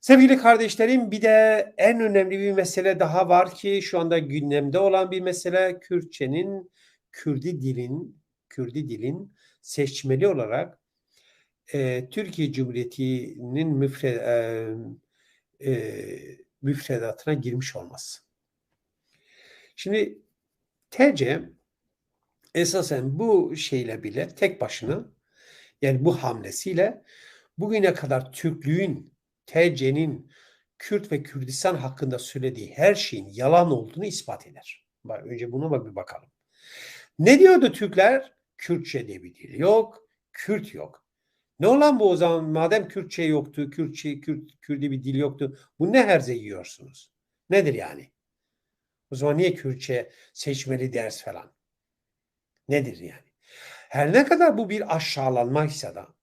Sevgili kardeşlerim bir de en önemli bir mesele daha var ki şu anda gündemde olan bir mesele Kürtçenin, Kürdi dilin, Kürdi dilin seçmeli olarak e, Türkiye Cumhuriyeti'nin müfre, e, e, müfredatına girmiş olması. Şimdi TC esasen bu şeyle bile tek başına yani bu hamlesiyle bugüne kadar Türklüğün TC'nin Kürt ve Kürdistan hakkında söylediği her şeyin yalan olduğunu ispat eder. Bak, önce buna bir bakalım. Ne diyordu Türkler? Kürtçe diye bir dil yok, Kürt yok. Ne olan bu o zaman? Madem Kürtçe yoktu, Kürtçe, Kürt, Kürdi bir dil yoktu. Bu ne herze yiyorsunuz? Nedir yani? O zaman niye Kürtçe seçmeli ders falan? Nedir yani? Her ne kadar bu bir aşağılanmaysa da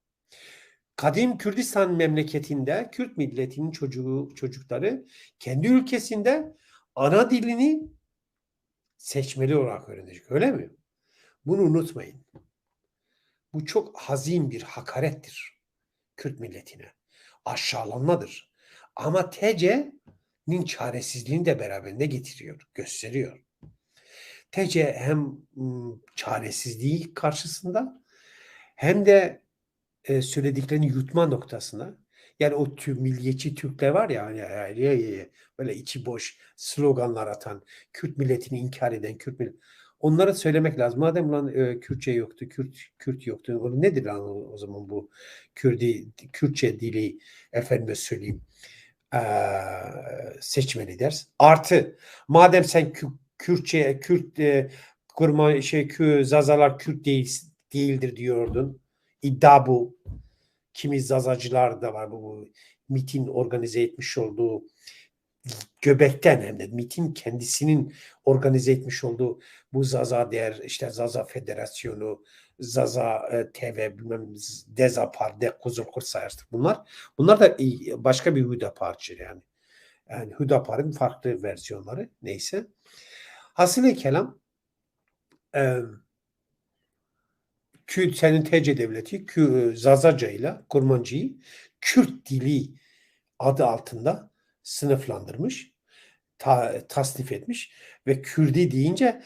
kadim Kürdistan memleketinde Kürt milletinin çocuğu, çocukları kendi ülkesinde ana dilini seçmeli olarak öğrenecek. Öyle mi? Bunu unutmayın. Bu çok hazin bir hakarettir Kürt milletine. Aşağılanmadır. Ama TC'nin çaresizliğini de beraberinde getiriyor, gösteriyor. TC hem çaresizliği karşısında hem de e, söylediklerini yutma noktasında yani o tüm milliyetçi Türkler var ya hani böyle içi boş sloganlar atan, Kürt milletini inkar eden Kürt millet onlara söylemek lazım. Madem lan e, Kürtçe yoktu, Kürt Kürt yoktu. O nedir lan o, o zaman bu Kürdi Kürtçe dili efendime söyleyeyim e, seçmeli ders. Artı madem sen Kürtçe Kürt e, kurma şey kü, Zazalar Kürt değil, değildir diyordun. İddia bu. Kimi Zazacılar da var bu, bu MIT'in organize etmiş olduğu göbekten hem de MIT'in kendisinin organize etmiş olduğu bu Zaza der işte Zaza Federasyonu, Zaza e, TV, bilmem Dezapar, De Kuzulkur sayarsak bunlar. Bunlar da başka bir Hüdaparçı yani. Yani Hüdapar'ın farklı versiyonları neyse. Hasılı kelam e, senin TC devleti Zazaca ile Kurmancı'yı Kürt dili adı altında sınıflandırmış, ta, tasnif etmiş ve Kürdi deyince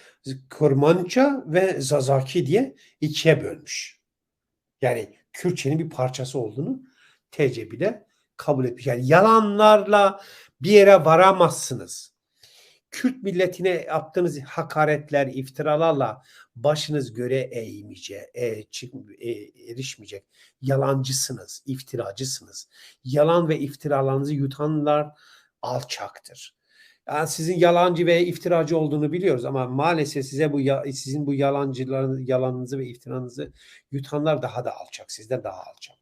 Kurmanca ve Zazaki diye ikiye bölmüş. Yani Kürtçenin bir parçası olduğunu TC bile kabul etmiş. Yani yalanlarla bir yere varamazsınız. Kürt milletine yaptığınız hakaretler, iftiralarla başınız göre eğmeyecek, e, çık, e, erişmeyecek. Yalancısınız, iftiracısınız. Yalan ve iftiralarınızı yutanlar alçaktır. Yani sizin yalancı ve iftiracı olduğunu biliyoruz ama maalesef size bu sizin bu yalancıların yalanınızı ve iftiranızı yutanlar daha da alçak, sizden daha alçak.